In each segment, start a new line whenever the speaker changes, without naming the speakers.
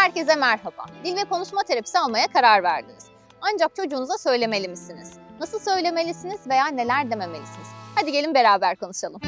Herkese merhaba. Dil ve konuşma terapisi almaya karar verdiniz. Ancak çocuğunuza söylemeli misiniz? Nasıl söylemelisiniz veya neler dememelisiniz? Hadi gelin beraber konuşalım.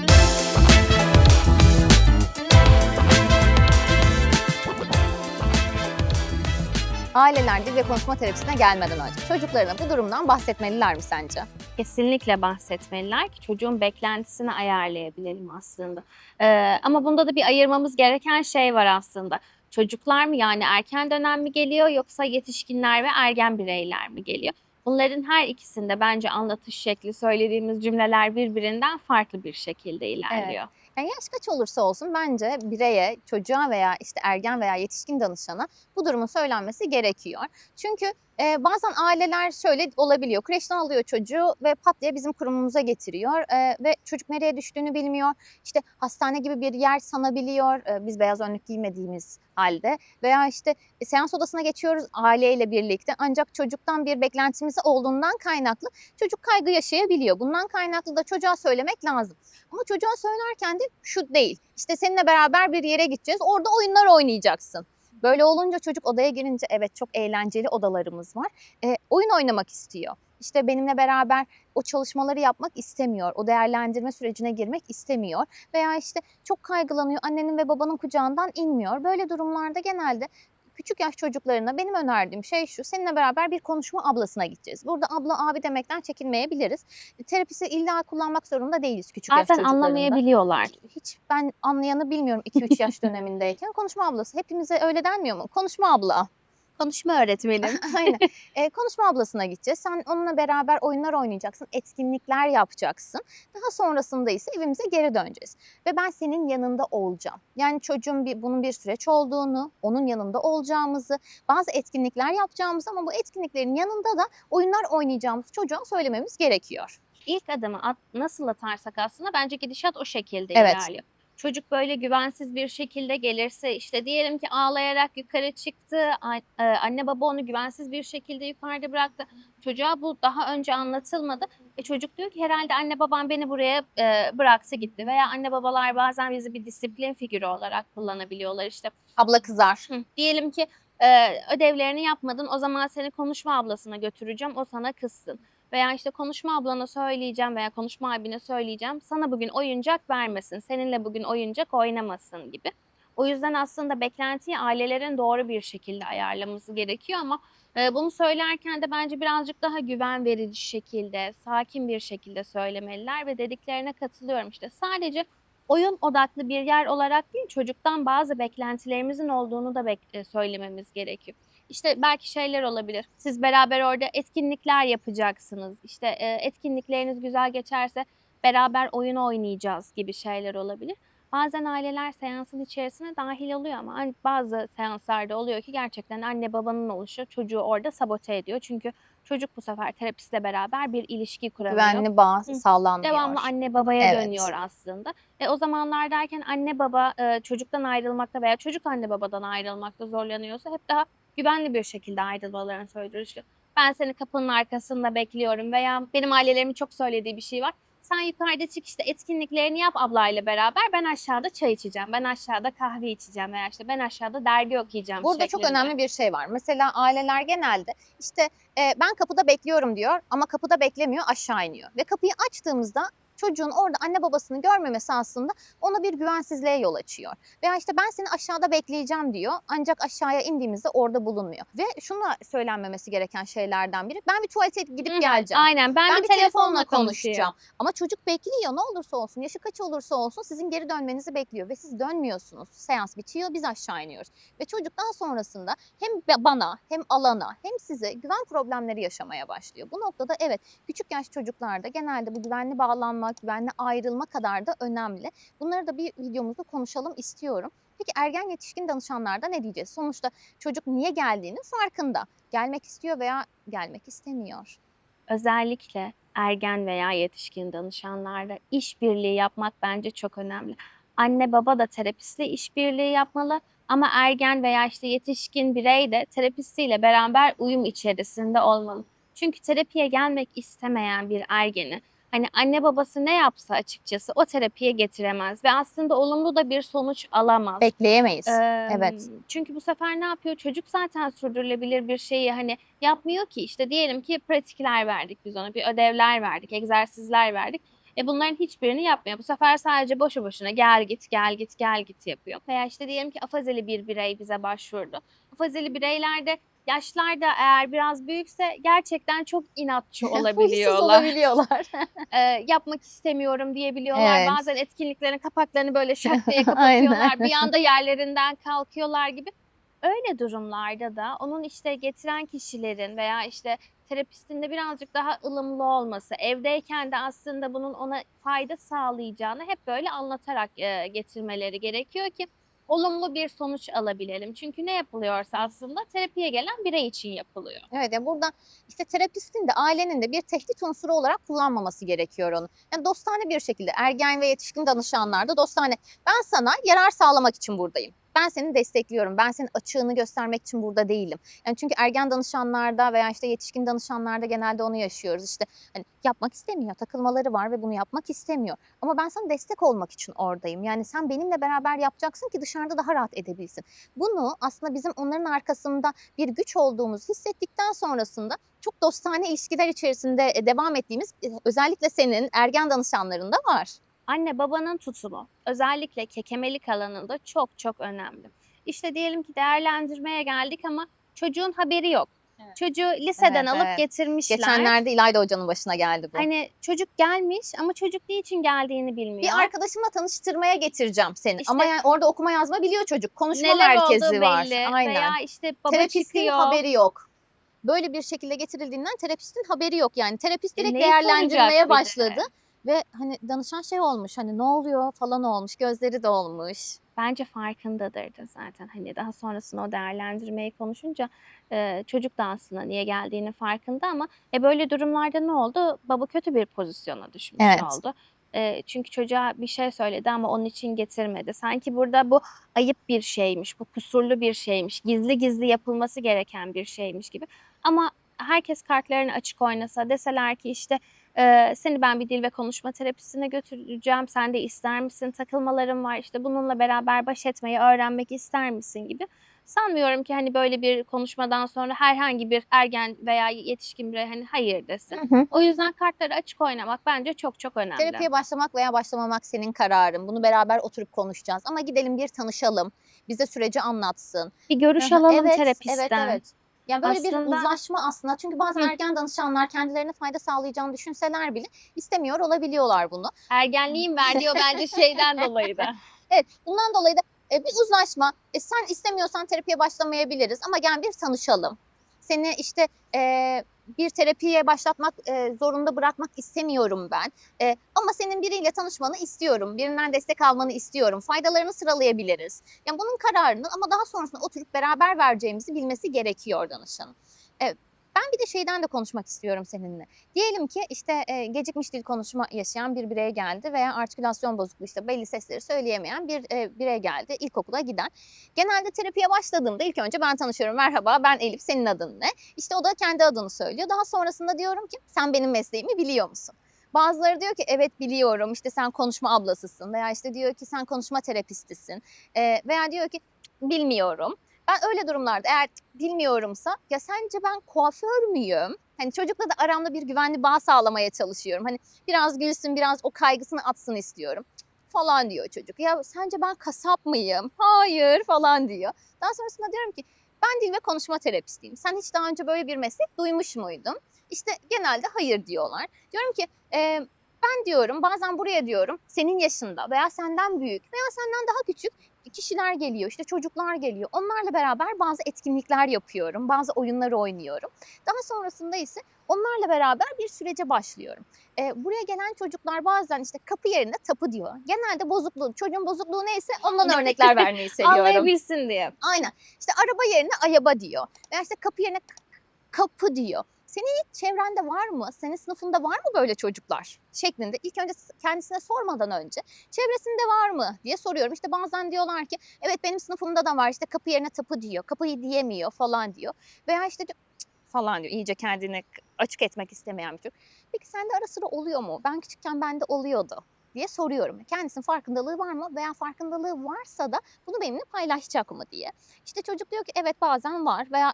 Aileler dil ve konuşma terapisine gelmeden önce çocuklarına bu durumdan bahsetmeliler mi sence?
kesinlikle bahsetmeliler ki çocuğun beklentisini ayarlayabilelim aslında. Ee, ama bunda da bir ayırmamız gereken şey var aslında. Çocuklar mı yani erken dönem mi geliyor yoksa yetişkinler ve ergen bireyler mi geliyor? Bunların her ikisinde bence anlatış şekli, söylediğimiz cümleler birbirinden farklı bir şekilde ilerliyor.
Yani yaş kaç olursa olsun bence bireye, çocuğa veya işte ergen veya yetişkin danışana bu durumun söylenmesi gerekiyor. Çünkü e, bazen aileler şöyle olabiliyor. Kreşten alıyor çocuğu ve pat diye bizim kurumumuza getiriyor e, ve çocuk nereye düştüğünü bilmiyor. İşte hastane gibi bir yer sanabiliyor e, biz beyaz önlük giymediğimiz halde veya işte e, seans odasına geçiyoruz aileyle birlikte ancak çocuktan bir beklentimiz olduğundan kaynaklı çocuk kaygı yaşayabiliyor. Bundan kaynaklı da çocuğa söylemek lazım. Ama çocuğa söylerken de şu değil. İşte seninle beraber bir yere gideceğiz. Orada oyunlar oynayacaksın. Böyle olunca çocuk odaya girince evet çok eğlenceli odalarımız var. E, oyun oynamak istiyor. İşte benimle beraber o çalışmaları yapmak istemiyor. O değerlendirme sürecine girmek istemiyor. Veya işte çok kaygılanıyor. Annenin ve babanın kucağından inmiyor. Böyle durumlarda genelde küçük yaş çocuklarına benim önerdiğim şey şu. Seninle beraber bir konuşma ablasına gideceğiz. Burada abla abi demekten çekinmeyebiliriz. Terapisi illa kullanmak zorunda değiliz küçük yaş
Bazen
çocuklarında.
anlamayabiliyorlar.
Hiç ben anlayanı bilmiyorum 2-3 yaş dönemindeyken. Konuşma ablası. Hepimize öyle denmiyor mu? Konuşma abla.
Konuşma öğretmenim.
Aynen. Ee, konuşma ablasına gideceğiz. Sen onunla beraber oyunlar oynayacaksın, etkinlikler yapacaksın. Daha sonrasında ise evimize geri döneceğiz. Ve ben senin yanında olacağım. Yani çocuğun bir, bunun bir süreç olduğunu, onun yanında olacağımızı, bazı etkinlikler yapacağımızı ama bu etkinliklerin yanında da oyunlar oynayacağımız çocuğa söylememiz gerekiyor.
İlk adımı at, nasıl atarsak aslında bence gidişat o şekilde
Evet.
ilerliyor. Çocuk böyle güvensiz bir şekilde gelirse işte diyelim ki ağlayarak yukarı çıktı. e, Anne baba onu güvensiz bir şekilde yukarıda bıraktı. Çocuğa bu daha önce anlatılmadı. E çocuk diyor ki herhalde anne babam beni buraya e, bıraktı gitti. Veya anne babalar bazen bizi bir disiplin figürü olarak kullanabiliyorlar. İşte
Abla kızar.
Hı, Diyelim ki e, ödevlerini yapmadın o zaman seni konuşma ablasına götüreceğim o sana kızsın. Veya işte konuşma ablana söyleyeceğim veya konuşma abine söyleyeceğim sana bugün oyuncak vermesin, seninle bugün oyuncak oynamasın gibi. O yüzden aslında beklentiyi ailelerin doğru bir şekilde ayarlaması gerekiyor ama e, bunu söylerken de bence birazcık daha güven verici şekilde, sakin bir şekilde söylemeliler ve dediklerine katılıyorum. İşte sadece oyun odaklı bir yer olarak değil çocuktan bazı beklentilerimizin olduğunu da bek- e, söylememiz gerekiyor. İşte belki şeyler olabilir. Siz beraber orada etkinlikler yapacaksınız. İşte e, etkinlikleriniz güzel geçerse beraber oyun oynayacağız gibi şeyler olabilir. Bazen aileler seansın içerisine dahil oluyor ama hani bazı seanslarda oluyor ki gerçekten anne babanın oluşu çocuğu orada sabote ediyor. Çünkü çocuk bu sefer terapistle beraber bir ilişki kuramıyor.
Güvenli bağ
Hı.
sağlanmıyor.
Devamlı anne babaya
Evet.
dönüyor aslında. E, o zamanlar derken anne baba e, çocuktan ayrılmakta veya çocuk anne babadan ayrılmakta zorlanıyorsa hep daha güvenli bir şekilde ayrılmalarını söylüyoruz. İşte ben seni kapının arkasında bekliyorum veya benim ailelerimin çok söylediği bir şey var. Sen yukarıda çık işte etkinliklerini yap ablayla beraber. Ben aşağıda çay içeceğim. Ben aşağıda kahve içeceğim veya işte ben aşağıda dergi okuyacağım
Burada çok
şeklinde.
önemli bir şey var. Mesela aileler genelde işte e, ben kapıda bekliyorum diyor ama kapıda beklemiyor aşağı iniyor. Ve kapıyı açtığımızda çocuğun orada anne babasını görmemesi aslında ona bir güvensizliğe yol açıyor. Veya işte ben seni aşağıda bekleyeceğim diyor ancak aşağıya indiğimizde orada bulunmuyor. Ve şuna söylenmemesi gereken şeylerden biri ben bir tuvalete gidip geleceğim.
Aynen ben,
Ben
bir telefonla konuşacağım.
konuşacağım. Ama çocuk bekliyor ne olursa olsun, yaşı kaç olursa olsun sizin geri dönmenizi bekliyor ve siz dönmüyorsunuz. Seans bitiyor, biz aşağı iniyoruz. Ve çocuk daha sonrasında hem ba- bana hem alana hem size güven problemleri yaşamaya başlıyor. Bu noktada evet küçük yaş çocuklarda genelde bu güvenli bağlanma, güvenli ayrılma kadar da önemli. Bunları da bir videomuzda konuşalım istiyorum. Peki ergen yetişkin danışanlarda ne diyeceğiz? Sonuçta çocuk niye geldiğinin farkında. Gelmek istiyor veya gelmek istemiyor.
özellikle ergen veya yetişkin danışanlarla işbirliği yapmak bence çok önemli. Anne baba da terapistle işbirliği yapmalı ama ergen veya işte yetişkin birey de terapistiyle beraber uyum içerisinde olmalı. Çünkü terapiye gelmek istemeyen bir ergeni Hani anne babası ne yapsa açıkçası o terapiye getiremez ve aslında olumlu da bir sonuç alamaz.
Bekleyemeyiz.
Eee,
evet.
Çünkü bu sefer ne yapıyor? Çocuk zaten sürdürülebilir bir şeyi hani yapmıyor ki. İşte diyelim ki pratikler verdik biz ona, bir ödevler verdik, egzersizler verdik. E bunların hiçbirini yapmıyor. Bu sefer sadece boşu boşuna gel git gel git gel git yapıyor. Veya işte diyelim ki afazeli bir birey bize başvurdu. Afazeli bireylerde yaşlarda eğer biraz büyükse gerçekten çok inatçı olabiliyorlar.
olabiliyorlar.
Ee, yapmak istemiyorum diyebiliyorlar.
Evet.
Bazen etkinliklerin kapaklarını böyle şak diye kapatıyorlar. bir anda yerlerinden kalkıyorlar gibi. Öyle durumlarda da onun işte getiren kişilerin veya işte terapistin de birazcık daha ılımlı olması, evdeyken de aslında bunun ona fayda sağlayacağını hep böyle anlatarak e, getirmeleri gerekiyor ki olumlu bir sonuç alabilelim. Çünkü ne yapılıyorsa aslında terapiye gelen birey için yapılıyor.
Evet yani burada işte terapistin de ailenin de bir tehdit unsuru olarak kullanmaması gerekiyor onu. Yani dostane bir şekilde ergen ve yetişkin danışanlarda dostane ben sana yarar sağlamak için buradayım. Ben seni destekliyorum. Ben senin açığını göstermek için burada değilim. Yani çünkü ergen danışanlarda veya işte yetişkin danışanlarda genelde onu yaşıyoruz. İşte hani yapmak istemiyor, takılmaları var ve bunu yapmak istemiyor. Ama ben sana destek olmak için oradayım. Yani sen benimle beraber yapacaksın ki dışarıda daha rahat edebilsin. Bunu aslında bizim onların arkasında bir güç olduğumuzu hissettikten sonrasında çok dostane ilişkiler içerisinde e, devam ettiğimiz e, özellikle senin ergen danışanlarında var.
Anne babanın tutumu özellikle kekemelik alanında çok çok önemli. İşte diyelim ki değerlendirmeye geldik ama çocuğun haberi yok.
Evet.
Çocuğu liseden
Evet,
alıp
evet.
getirmişler.
Geçenlerde İlayda Hoca'nın başına geldi bu.
Hani çocuk gelmiş ama çocuk niçin geldiğini bilmiyor.
bir arkadaşımla tanıştırmaya getireceğim seni.
İşte-
Ama yani orada okuma yazma biliyor çocuk. Konuşma
Neler
merkezi
olduğu
var.
belli
Aynen.
veya işte baba
Terapistin
çıkıyor.
haberi yok. Böyle bir şekilde getirildiğinden terapistin haberi yok. Yani terapist
E,
direkt
soracak
değerlendirmeye
bir de?
Ve hani danışan şey olmuş hani ne oluyor falan olmuş gözleri dolmuş.
Bence farkındadır da zaten. Hani daha sonrasında o değerlendirmeyi konuşunca e, çocuk da aslında niye geldiğini farkında ama e, böyle durumlarda ne oldu? Baba kötü bir pozisyona düşmüş
Evet.
oldu. E, çünkü çocuğa bir şey söyledi ama onun için getirmedi. Sanki burada bu ayıp bir şeymiş, bu kusurlu bir şeymiş, gizli gizli yapılması gereken bir şeymiş gibi. Ama herkes kartlarını açık oynasa deseler ki işte e, seni ben bir dil ve konuşma terapisine götüreceğim. Sen de ister misin? Takılmalarım var. işte bununla beraber baş etmeyi öğrenmek ister misin gibi. Sanmıyorum ki hani böyle bir konuşmadan sonra herhangi bir ergen veya yetişkin birey hani hayır desin. O yüzden kartları açık oynamak bence çok çok önemli.
Terapiye başlamak veya başlamamak senin kararın. Bunu beraber oturup konuşacağız. Ama gidelim bir tanışalım. Bize süreci anlatsın.
Bir görüş
Aha,
alalım
evet,
terapistten.
Evet, evet. Yani böyle bir
Aslında-
uzlaşma aslında. Çünkü bazen
Hı.
ergen danışanlar kendilerine fayda sağlayacağını düşünseler bile istemiyor olabiliyorlar bunu.
Ergenliğin verdiği o bence şeyden dolayı da.
Evet, bundan dolayı da e, bir uzlaşma. E, sen istemiyorsan terapiye başlamayabiliriz ama gel bir tanışalım. Seni işte e, bir terapiye başlatmak e, zorunda bırakmak istemiyorum ben. E, ama senin biriyle tanışmanı istiyorum. Birinden destek almanı istiyorum. Faydalarını sıralayabiliriz. Yani bunun kararını ama daha sonrasında oturup beraber vereceğimizi bilmesi gerekiyor danışanın. Evet. Ben bir de şeyden de konuşmak istiyorum seninle. Diyelim ki işte e, gecikmiş dil konuşma yaşayan bir birey geldi veya artikülasyon bozukluğu işte belli sesleri söyleyemeyen bir e, birey geldi ilkokula giden. Genelde terapiye başladığımda ilk önce ben tanışıyorum. Merhaba ben Elif senin adın ne? İşte o da kendi adını söylüyor. Daha sonrasında diyorum ki sen benim mesleğimi biliyor musun? Bazıları diyor ki evet biliyorum işte sen konuşma ablasısın veya işte diyor ki sen konuşma terapistisin E, veya diyor ki bilmiyorum. Ben öyle durumlarda eğer bilmiyorumsa ya sence ben kuaför müyüm? Hani çocukla da aramda bir güvenli bağ sağlamaya çalışıyorum. Hani biraz gülsün, biraz o kaygısını atsın istiyorum falan diyor çocuk. Ya sence ben kasap mıyım? Hayır falan diyor. Daha sonrasında diyorum ki ben dil ve konuşma terapistiyim. Sen hiç daha önce böyle bir meslek duymuş muydun? İşte genelde hayır diyorlar. Diyorum ki "E, ben diyorum bazen buraya diyorum senin yaşında veya senden büyük veya senden daha küçük kişiler geliyor, işte çocuklar geliyor. Onlarla beraber bazı etkinlikler yapıyorum, bazı oyunlar oynuyorum. Daha sonrasında ise onlarla beraber bir sürece başlıyorum. Ee, buraya gelen çocuklar bazen işte kapı yerine tapı diyor. Genelde bozukluğu, çocuğun bozukluğu neyse ondan örnekler vermeyi seviyorum.
Anlayabilsin diye.
Aynen. İşte araba yerine ayaba diyor. Veya işte kapı yerine kapı diyor. Senin hiç çevrende var mı? Senin sınıfında var mı böyle çocuklar? Şeklinde ilk önce kendisine sormadan önce çevresinde var mı diye soruyorum. İşte bazen diyorlar ki evet benim sınıfımda da var işte kapı yerine tapı diyor. Kapıyı diyemiyor falan diyor. Veya işte diyor, "Cık, falan diyor. İyice kendini açık etmek istemeyen bir çocuk. Peki sende ara sıra oluyor mu? Ben küçükken bende oluyordu diye soruyorum. Kendisinin farkındalığı var mı veya farkındalığı varsa da bunu benimle paylaşacak mı diye. İşte çocuk diyor ki evet bazen var veya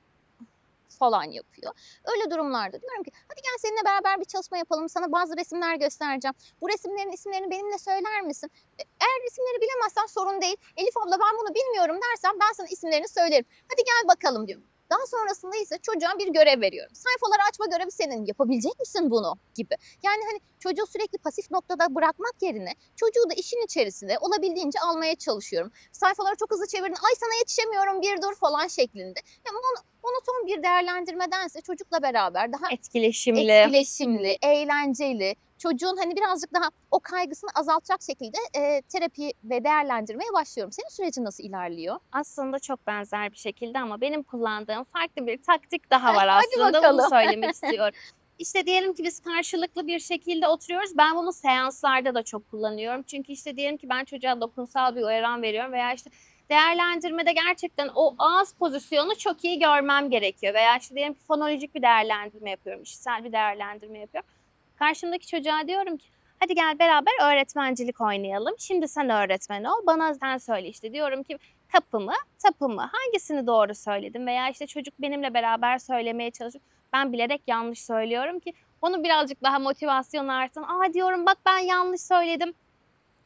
falan yapıyor. Öyle durumlarda diyorum ki hadi gel seninle beraber bir çalışma yapalım. Sana bazı resimler göstereceğim. Bu resimlerin isimlerini benimle söyler misin? E, Eğer isimleri bilemezsen sorun değil. Elif abla ben bunu bilmiyorum dersen ben sana isimlerini söylerim. Hadi gel bakalım diyorum. Daha sonrasında ise çocuğa bir görev veriyorum. Sayfaları açma görevi senin. Yapabilecek misin bunu? Gibi. Yani hani çocuğu sürekli pasif noktada bırakmak yerine çocuğu da işin içerisinde olabildiğince almaya çalışıyorum. Sayfaları çok hızlı çevirdin. Ay sana yetişemiyorum bir dur falan şeklinde. Ya mono- monoton bir değerlendirmedense çocukla beraber daha
Etkileşimli.
etkileşimli, eğlenceli, çocuğun hani birazcık daha o kaygısını azaltacak şekilde e, terapi ve değerlendirmeye başlıyorum. Senin sürecin nasıl ilerliyor?
aslında çok benzer bir şekilde ama benim kullandığım farklı bir taktik daha var
Hadi
aslında.
bakalım.
Bunu söylemek istiyorum. İşte diyelim ki biz karşılıklı bir şekilde oturuyoruz. Ben bunu seanslarda da çok kullanıyorum. Çünkü işte diyelim ki ben çocuğa dokunsal bir uyaran veriyorum veya işte değerlendirmede gerçekten o ağız pozisyonu çok iyi görmem gerekiyor. Veya işte diyelim ki fonolojik bir değerlendirme yapıyorum, işitsel bir değerlendirme yapıyorum. Karşımdaki çocuğa diyorum ki hadi gel beraber öğretmencilik oynayalım. Şimdi sen öğretmen ol, bana sen söyle işte. Diyorum ki kapı mı, tapı mı? Hangisini doğru söyledim? Veya işte çocuk benimle beraber söylemeye çalışıyor. Ben bilerek yanlış söylüyorum ki onu birazcık daha motivasyon artsın. Aa diyorum bak ben yanlış söyledim.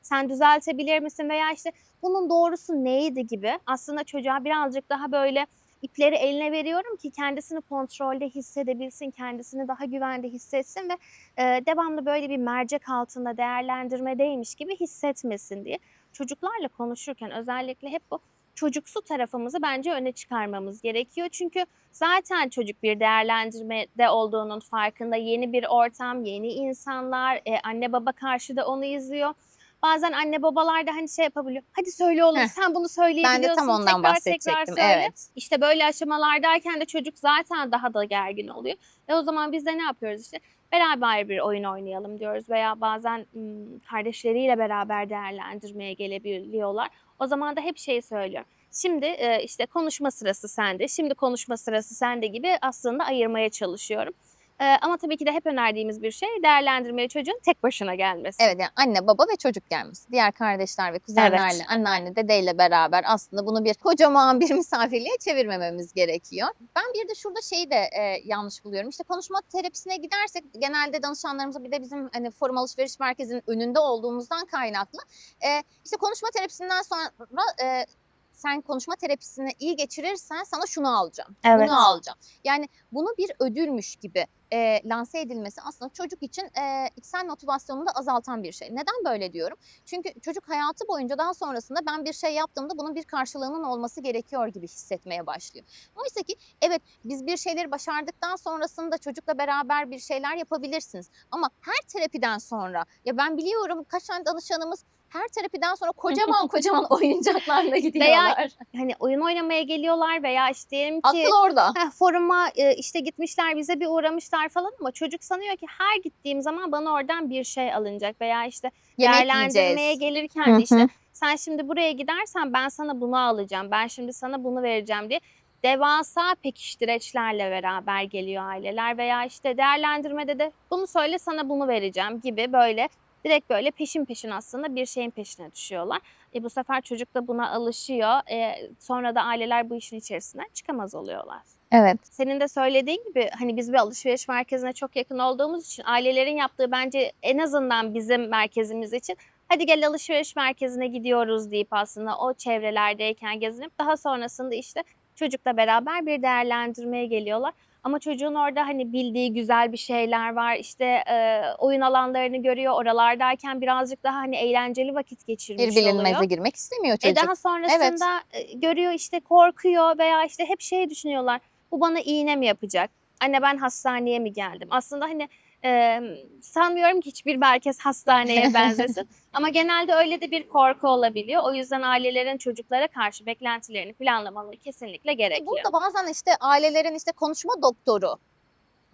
Sen düzeltebilir misin? Veya işte bunun doğrusu neydi gibi. Aslında çocuğa birazcık daha böyle ipleri eline veriyorum ki kendisini kontrolde hissedebilsin, kendisini daha güvende hissetsin ve e, devamlı böyle bir mercek altında değerlendirmedeymiş gibi hissetmesin diye. Çocuklarla konuşurken özellikle hep bu çocuksu tarafımızı bence öne çıkarmamız gerekiyor. Çünkü zaten çocuk bir değerlendirmede olduğunun farkında. Yeni bir ortam, yeni insanlar, e, anne baba karşıda onu izliyor. Bazen anne babalar da hani şey yapabiliyor. Hadi söyle oğlum
Heh.
sen bunu söyleyebiliyorsun.
Ben de tam ondan
tekrar
bahsedecektim.
Tekrar söyle.
Evet.
İşte böyle aşamalardayken de çocuk zaten daha da gergin oluyor. Ve o zaman biz de ne yapıyoruz işte beraber bir oyun oynayalım diyoruz veya bazen kardeşleriyle beraber değerlendirmeye gelebiliyorlar. O zaman da hep şey söylüyorum. Şimdi e, işte konuşma sırası sende, şimdi konuşma sırası sende gibi aslında ayırmaya çalışıyorum. E, ama tabii ki de hep önerdiğimiz bir şey değerlendirmeye çocuğun tek başına gelmesi.
Evet yani anne baba ve çocuk gelmesi. Diğer kardeşler ve kuzenlerle, anneanne, dedeyle beraber aslında bunu bir kocaman bir misafirliğe çevirmememiz gerekiyor. Ben bir de şurada şeyi de e, yanlış buluyorum. İşte konuşma terapisine gidersek genelde danışanlarımıza bir de bizim hani forum alışveriş merkezinin önünde olduğumuzdan kaynaklı. E, işte konuşma terapisinden sonra e, sen konuşma terapisini iyi geçirirsen sana şunu alacağım.
Evet.
Bunu alacağım. Yani bunu bir ödülmüş gibi e, lanse edilmesi aslında çocuk için e, içsel motivasyonunu da azaltan bir şey. Neden böyle diyorum? Çünkü çocuk hayatı boyunca daha sonrasında ben bir şey yaptığımda bunun bir karşılığının olması gerekiyor gibi hissetmeye başlıyor. Oysa ki evet biz bir şeyleri başardıktan sonrasında çocukla beraber bir şeyler yapabilirsiniz. Ama her terapiden sonra ya ben biliyorum kaç tane danışanımız her terapiden sonra kocaman kocaman oyuncaklarla gidiyorlar.
Hani oyun oynamaya geliyorlar veya işte diyelim ki
Akıl orada.
Heh, foruma e, işte gitmişler bize bir uğramışlar falan ama çocuk sanıyor ki her gittiğim zaman bana oradan bir şey alınacak veya işte
Yemek
değerlendirmeye
yiyeceğiz.
gelirken de işte sen şimdi buraya gidersen ben sana bunu alacağım ben şimdi sana bunu vereceğim diye devasa pekiştireçlerle beraber geliyor aileler veya işte değerlendirmede de bunu söyle sana bunu vereceğim gibi böyle direkt böyle peşin peşin aslında bir şeyin peşine düşüyorlar. E bu sefer çocuk da buna alışıyor. E, sonra da aileler bu işin içerisinden çıkamaz oluyorlar.
Evet.
Senin de söylediğin gibi hani biz bir alışveriş merkezine çok yakın olduğumuz için ailelerin yaptığı bence en azından bizim merkezimiz için hadi gel alışveriş merkezine gidiyoruz deyip aslında o çevrelerdeyken gezinip daha sonrasında işte çocukla beraber bir değerlendirmeye geliyorlar. Ama çocuğun orada hani bildiği güzel bir şeyler var. işte e, oyun alanlarını görüyor. Oralardayken birazcık daha hani eğlenceli vakit geçirmiş
Bir bilinmeze
oluyor.
girmek istemiyor
E
çocuk.
daha sonrasında e, görüyor işte korkuyor veya işte hep şey düşünüyorlar. Bu bana iğne mi yapacak? Anne ben hastaneye mi geldim? Aslında hani e, sanmıyorum ki hiçbir merkez hastaneye benzesin. Ama genelde öyle de bir korku olabiliyor. O yüzden ailelerin çocuklara karşı beklentilerini planlamaları kesinlikle gerekiyor.
Burada bazen işte ailelerin işte konuşma doktoru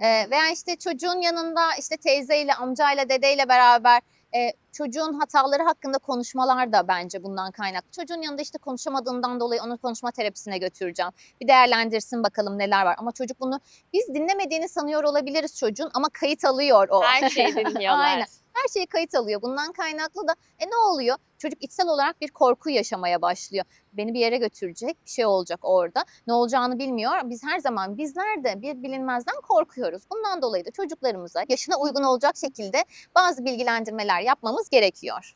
e, veya işte çocuğun yanında işte teyzeyle, amcayla, dedeyle beraber E, çocuğun hataları hakkında konuşmalar da bence bundan kaynaklı. Çocuğun yanında işte konuşamadığından dolayı onu konuşma terapisine götüreceğim. Bir değerlendirsin bakalım neler var. Ama çocuk bunu biz dinlemediğini sanıyor olabiliriz çocuğun ama kayıt alıyor o.
Her şeyi dinliyorlar.
Aynen. Her şeyi kayıt alıyor. Bundan kaynaklı da e ne oluyor? Çocuk içsel olarak bir korku yaşamaya başlıyor. Beni bir yere götürecek, bir şey olacak orada. Ne olacağını bilmiyor. Biz her zaman bizler de bir bilinmezden korkuyoruz. Bundan dolayı da çocuklarımıza yaşına uygun olacak şekilde bazı bilgilendirmeler yapmamız gerekiyor.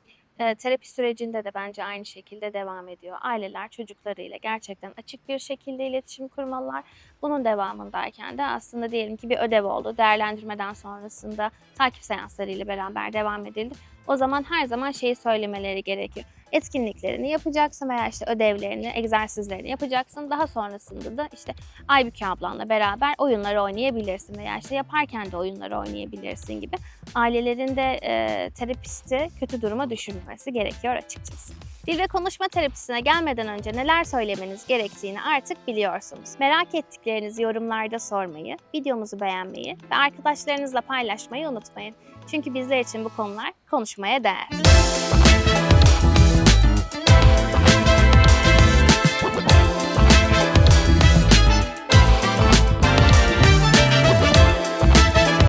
Terapi sürecinde de bence aynı şekilde devam ediyor. Aileler çocuklarıyla gerçekten açık bir şekilde iletişim kurmalılar. Bunun devamındayken de aslında diyelim ki bir ödev oldu. Değerlendirmeden sonrasında takip seanslarıyla beraber devam edildi. O zaman her zaman şeyi söylemeleri gerekiyor. Etkinliklerini yapacaksın veya işte ödevlerini, egzersizlerini yapacaksın. Daha sonrasında da işte Aybüke ablanla beraber oyunları oynayabilirsin veya işte yaparken de oyunları oynayabilirsin gibi ailelerin de e, terapisti kötü duruma düşürmemesi gerekiyor açıkçası. Dil ve konuşma terapisine gelmeden önce neler söylemeniz gerektiğini artık biliyorsunuz. Merak ettiklerinizi yorumlarda sormayı, videomuzu beğenmeyi ve arkadaşlarınızla paylaşmayı unutmayın. Çünkü bizler için bu konular konuşmaya değer.